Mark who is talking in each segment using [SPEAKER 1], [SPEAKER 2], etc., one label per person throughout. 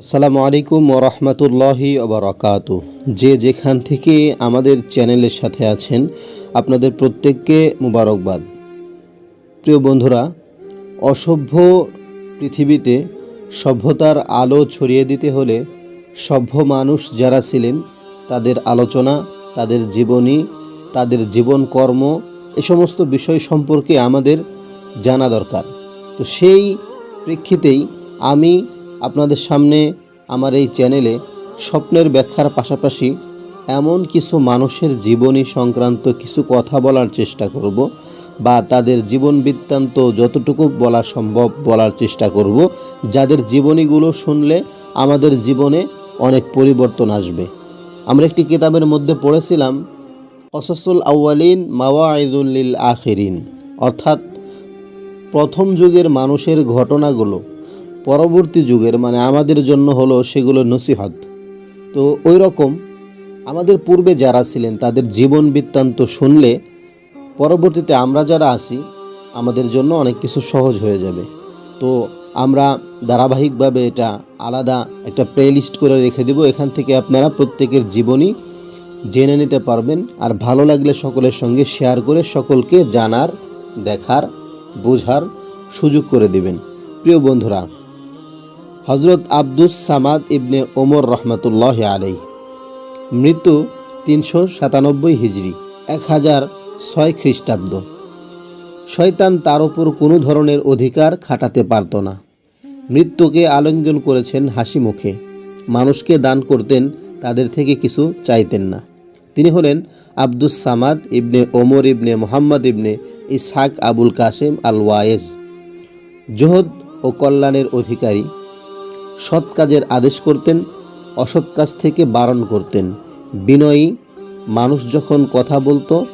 [SPEAKER 1] আসসালামু আলাইকুম ওরহমতুল্লাহি ওবরাকাতু যে যেখান থেকে আমাদের চ্যানেলের সাথে আছেন, আপনাদের প্রত্যেককে মুবারকবাদ। প্রিয় বন্ধুরা, অসভ্য পৃথিবীতে সভ্যতার আলো ছড়িয়ে দিতে হলে সভ্য মানুষ যারা ছিলেন, তাদের আলোচনা, তাদের জীবনী, তাদের জীবন কর্ম, এ সমস্ত বিষয় সম্পর্কে আমাদের জানা দরকার। তো সেই প্রেক্ষিতেই আমি আপনাদের সামনে আমার এই চ্যানেলে স্বপ্নের ব্যাখ্যার পাশাপাশি এমন কিছু মানুষের জীবনী সংক্রান্ত কিছু কথা বলার চেষ্টা করব বা তাদের জীবন বৃত্তান্ত যতটুকু বলা সম্ভব বলার চেষ্টা করব। যাদের জীবনীগুলো শুনলে আমাদের জীবনে অনেক পরিবর্তন আসবে। আমরা একটি কিতাবের মধ্যে পড়েছিলাম, অসসুল আউয়ালিন মাওয়াইদুল্লিল আখেরিন অর্থাৎ প্রথম যুগের মানুষের ঘটনাগুলো। পরবর্তী যুগের মানে আমাদের জন্য হলো সেগুলো নসিহত। তো ওই রকম আমাদের পূর্বে যারা ছিলেন, তাদের জীবন বৃত্তান্ত শুনলে পরবর্তীতে আমরা যারা আসি আমাদের জন্য অনেক কিছু সহজ হয়ে যাবে। তো আমরা ধারাবাহিকভাবে এটা আলাদা একটা প্লেলিস্ট করে রেখে দেব। এখান থেকে আপনারা প্রত্যেকের জীবনী জেনে নিতে পারবেন আর ভালো লাগলে সকলের সঙ্গে শেয়ার করে সকলকে জানার, দেখার, বোঝার সুযোগ করে দিবেন। প্রিয় বন্ধুরা হজরত আব্দুস সামাদ ইবনে ওমর রহমতুল্লাহ আলাই মৃত্যু তিনশো সাতানব্বই হিজড়ি এক হাজার ছয় খ্রিস্টাব্দ। শয়তান তার ওপর কোনো ধরনের অধিকার খাটাতে পারত না। মৃত্যুকে আলিঙ্গন করেছেন হাসি মুখে। মানুষকে দান করতেন, তাদের থেকে কিছু চাইতেন না। তিনি হলেন আব্দুস সামাদ ইবনে ওমর ইবনে মোহাম্মদ ইবনে ইসহাক আবুল কাসেম আল ওয়ায়েজ জোহদ ও কল্যাণের অধিকারী। সৎ কাজের আদেশ করতেন, অসৎ কাজ থেকে বারণ করতেন। বিনয়ী মানুষ যখন কথা বলতো,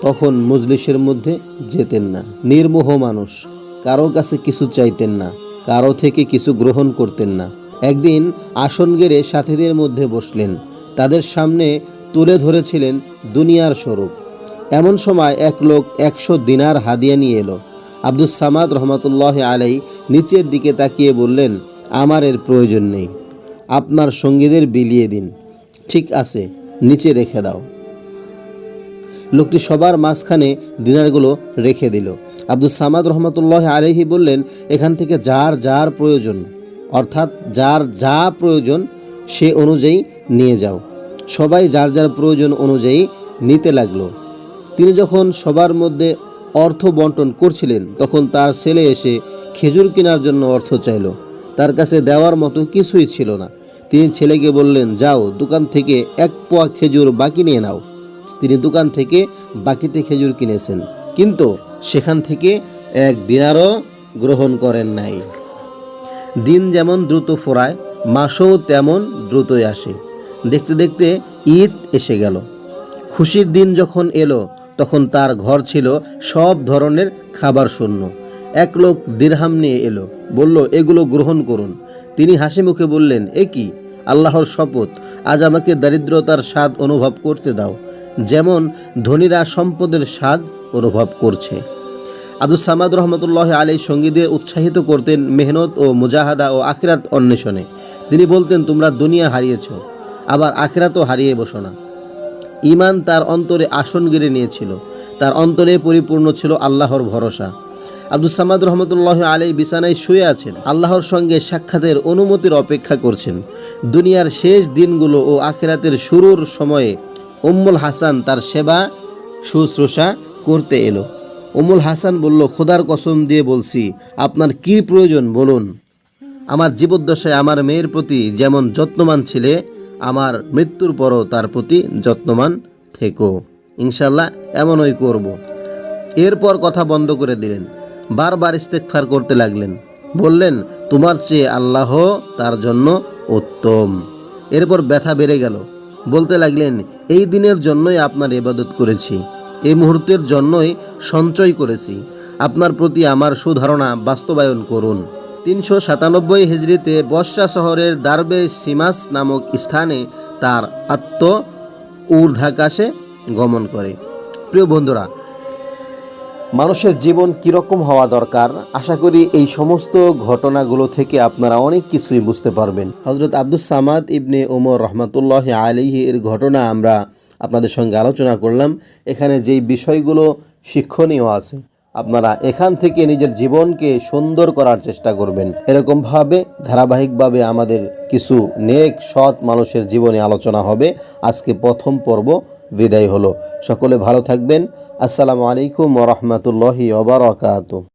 [SPEAKER 1] তখন মজলিসের মধ্যে যেতেন না। নির্মোহ মানুষ, কারও কাছে কিছু চাইতেন না, কারও থেকে কিছু গ্রহণ করতেন না। একদিন আসন গেড়ে সাথীদের মধ্যে বসলেন। তাদের সামনে তুলে ধরেছিলেন দুনিয়ার স্বরূপ। এমন সময় এক লোক একশো দিনার হাদিয়া নিয়ে এলো। আব্দুস সামাদ রহমতুল্লাহ আলাই নিচের দিকে তাকিয়ে বললেন আমার এর প্রয়োজন নেই। আপনার সঙ্গীদের বিলিয়ে দিন। ঠিক আছে, নিচে রেখে দাও। লোকটি সবার মাঝখানে দিনারগুলো রেখে দিল। আব্দুল সামাদ রহমতুল্লাহ আলহি বললেন, এখান থেকে যার যার প্রয়োজন, অর্থাৎ যার যা প্রয়োজন সে অনুযায়ী নিয়ে যাও। সবাই যার যার প্রয়োজন অনুযায়ী নিতে লাগল। তিনি যখন সবার মধ্যে অর্থ বন্টন করছিলেন, তখন তার ছেলে এসে খেজুর কেনার জন্য অর্থ চাইল। তার কাছে দেওয়ার মতো কিছুই ছিল না। তিনি ছেলেকে বললেন, যাও, দোকান থেকে এক পোয়া খেজুর বাকি নিয়ে নাও। তিনি দোকান থেকে বাকিতে খেজুর কিনেছেন। কিন্তু সেখান থেকে এক দিনারও গ্রহণ করেন নাই। দিন যেমন দ্রুত ফোরায়, মাসও তেমন দ্রুতই আসে। দেখতে দেখতে ঈদ এসে গেল। খুশির দিন যখন এলো, তখন তার ঘর ছিল সব ধরনের খাবার শূন্য। এক লোক দিরহাম নিয়ে এলো, বলল, এগুলো গ্রহণ করুন। তিনি হাসি মুখে বললেন, এ কি? আল্লাহর শপথ। আজ আমাকে দারিদ্রতার স্বাদ অনুভব করতে দাও। যেমন ধনীরা সম্পদের স্বাদ অনুভব করছে। আব্দুল সামাদ রহমতুল্লাহ আলী সঙ্গীদের উৎসাহিত করতেন মেহনত ও মুজাহাদা ও আখিরাত অন্বেষণে। তিনি বলতেন, তোমরা দুনিয়া হারিয়েছ, আবার আখিরাতও হারিয়ে বসো না। ইমান তার অন্তরে আসন গেড়ে নিয়েছিল। তার অন্তরে পরিপূর্ণ ছিল আল্লাহর ভরসা। আব্দুল সামাদ রহমতুল্লাহ আলী বিছানায় শুয়ে আছেন। আল্লাহর সঙ্গে সাক্ষাতের অনুমতির অপেক্ষা করছেন। দুনিয়ার শেষ দিনগুলো ও আখেরাতের শুরুর সময়ে উম্মুল হাসান তার সেবা, শুশ্রূষা করতে এলো। উমুল হাসান বলল, খোদার কসম দিয়ে বলছি, আপনার কি প্রয়োজন বলুন? আমার জীবদ্দশায় আমার মেয়ের প্রতি যেমন যত্নমান ছিলে, আমার মৃত্যুর পরও তার প্রতি যত্নমান থেকো। ইনশাল্লাহ এমনই করব। এরপর কথা বন্ধ করে দিলেন। বারবার ইস্তেকফার করতে লাগলেন। বললেন, তোমার চেয়ে আল্লাহ তার জন্য উত্তম। এরপর ব্যথা বেড়ে গেল। বলতে লাগলেন, এই দিনের জন্যই আপনার ইবাদত করেছি। এই মুহূর্তের জন্যই সঞ্চয় করেছি। আপনার প্রতি আমার সুধারণা বাস্তবায়ন করুন। তিনশো সাতানব্বই হিজড়িতে বর্ষা শহরের দারবে সিমাস নামক স্থানে তার আত্ম ঊর্ধ্বাকাশে গমন করে। প্রিয় বন্ধুরা মানুষের জীবন কীরকম হওয়া দরকার? আশা করি এই সমস্ত ঘটনাগুলো থেকে আপনারা অনেক কিছুই বুঝতে পারবেন। হজরত আব্দুল সামাদ ইবনে ওমর রহমতুল্লাহ আলিহি এর ঘটনা আমরা আপনাদের সঙ্গে আলোচনা করলাম। এখানে যেই বিষয়গুলো শিক্ষণীয় আছে। আপনারা এখান থেকে নিজের জীবনকে সুন্দর করার চেষ্টা করবেন। এরকমভাবে, ধারাবাহিকভাবে আমাদের কিছু নেক, সৎ মানুষের জীবনে আলোচনা হবে। আজকে প্রথম পর্ব বিদায় হলো। সকলে ভালো থাকবেন। আসসালামু আলাইকুম ওরহমতুল্লাহি ওবরাকাতু